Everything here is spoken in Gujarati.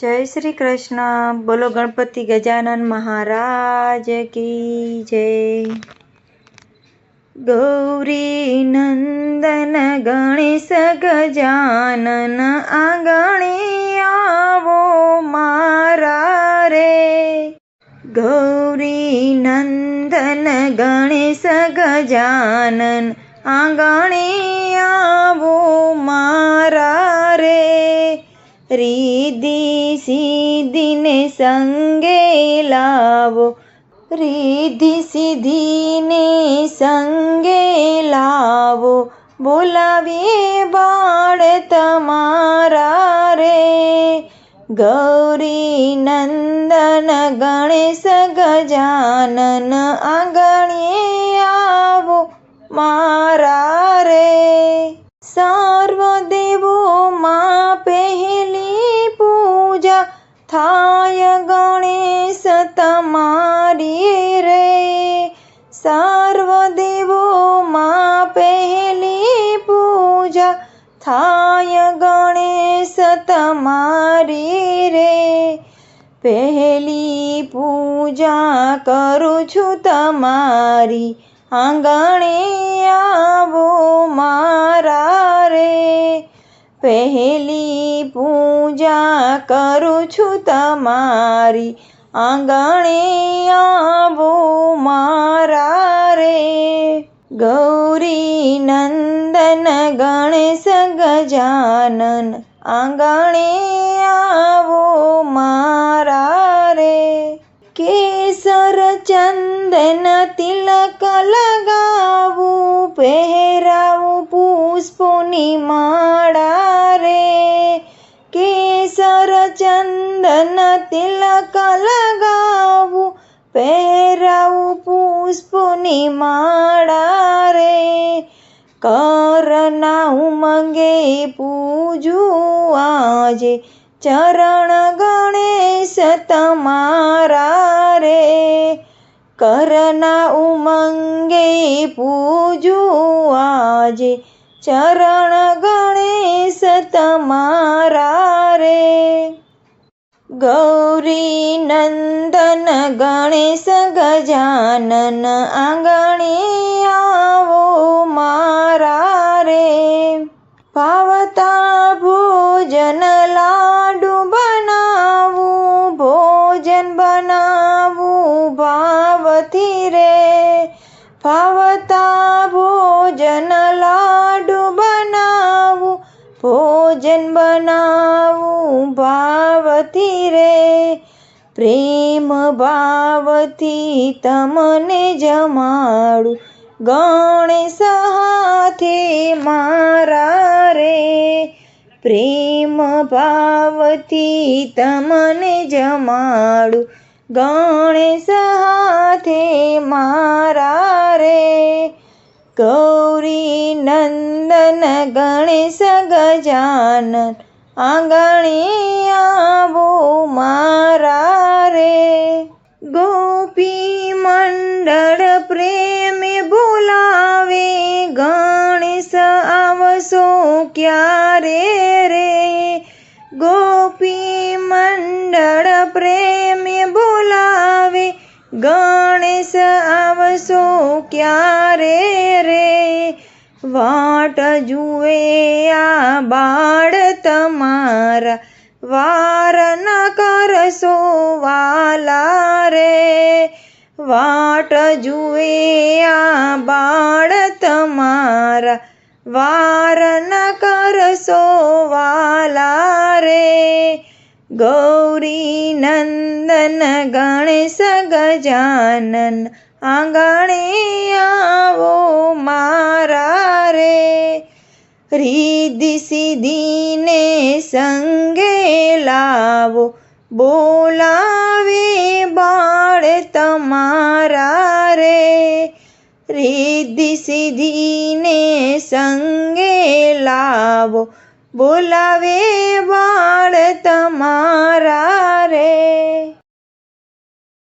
જય શ્રી કૃષ્ણ. બોલો ગણપતિ ગજાનન મહારાજ કી જય. ગૌરી નંદન ગણેશ ગજાનન આંગણે આવો મારા રે. ગૌરી નંદન ગણેશ ગજાનન આંગણે આવો મારા રીધિ સીધીને સંગે લાવો રીધિ સિદ્ધિને સંગે લાવો બોલાવીએ બાળ તમારા રે ગૌરી નંદન ગણેશ ગજાનન આંગણીએ આવો મારા થાય ગણેશ તમારી રે. સર્વ દેવોમાં પહેલી પૂજા થાય ગણેશ તમારી રે. પહેલી પૂજા કરું છું તમારી આંગણે આવો મારા રે. પહેલી પૂજા કરું છું તમારી આંગણે આવો મારા રે. ગૌરી નંદન, ગણેશ, ગજાનન, આંગણે આવો મારા રે. કેસર ચંદન તિલક લગાવું, પહેરાવું પુષ્પોની માળા રે. કેસર ચંદન તિલક લગાવું, પહેરાવું પુષ્પોની માળા રે. કરના ઉમંગે પૂજું આજે ચરણ ગણેશ તમારા રે કરના ઉમંગે પૂજું આજે. ચરણ ગણેશ તમારા રે. ગૌરી નંદન ગણેશ ગજાનન આંગણે આવો મારા રે. ભાવતા ભાવતા ભોજન લાડુ બનાવું ભોજન બનાવું ભાવથી રે પ્રેમ ભાવથી તમને જમાડું ગણેશ હાથે મારા રે પ્રેમ ભાવથી તમને જમાડું ગણેશ હાથે મારા રે. ગૌરી નંદન ગણેશ ગજાનન, આંગણી આવો મારા રે. ગોપી મંડળ પ્રેમે બોલાવે, ગણેશ આવશો ક્યારે રે? ગોપી મંડળ પ્રેમે ગણેશ આવશો ક્યારે રે? વાટ જુએ આ બાળ તમારા. વાર ન કરશો વાલા રે. વાટ જુએ આ બાળ તમારા. વાર ન કરશો વાલા રે. ગૌરી નંદન ગણેશ ગજાનન, આંગણે આવો મારા રે. રીધિ સિદ્ધિને સંગે લાવો, બોલાવે બાળ તમારા રે. રીધિ સિદ્ધિને સંગે લાવો, બોલાવે બાળ તમારા રે.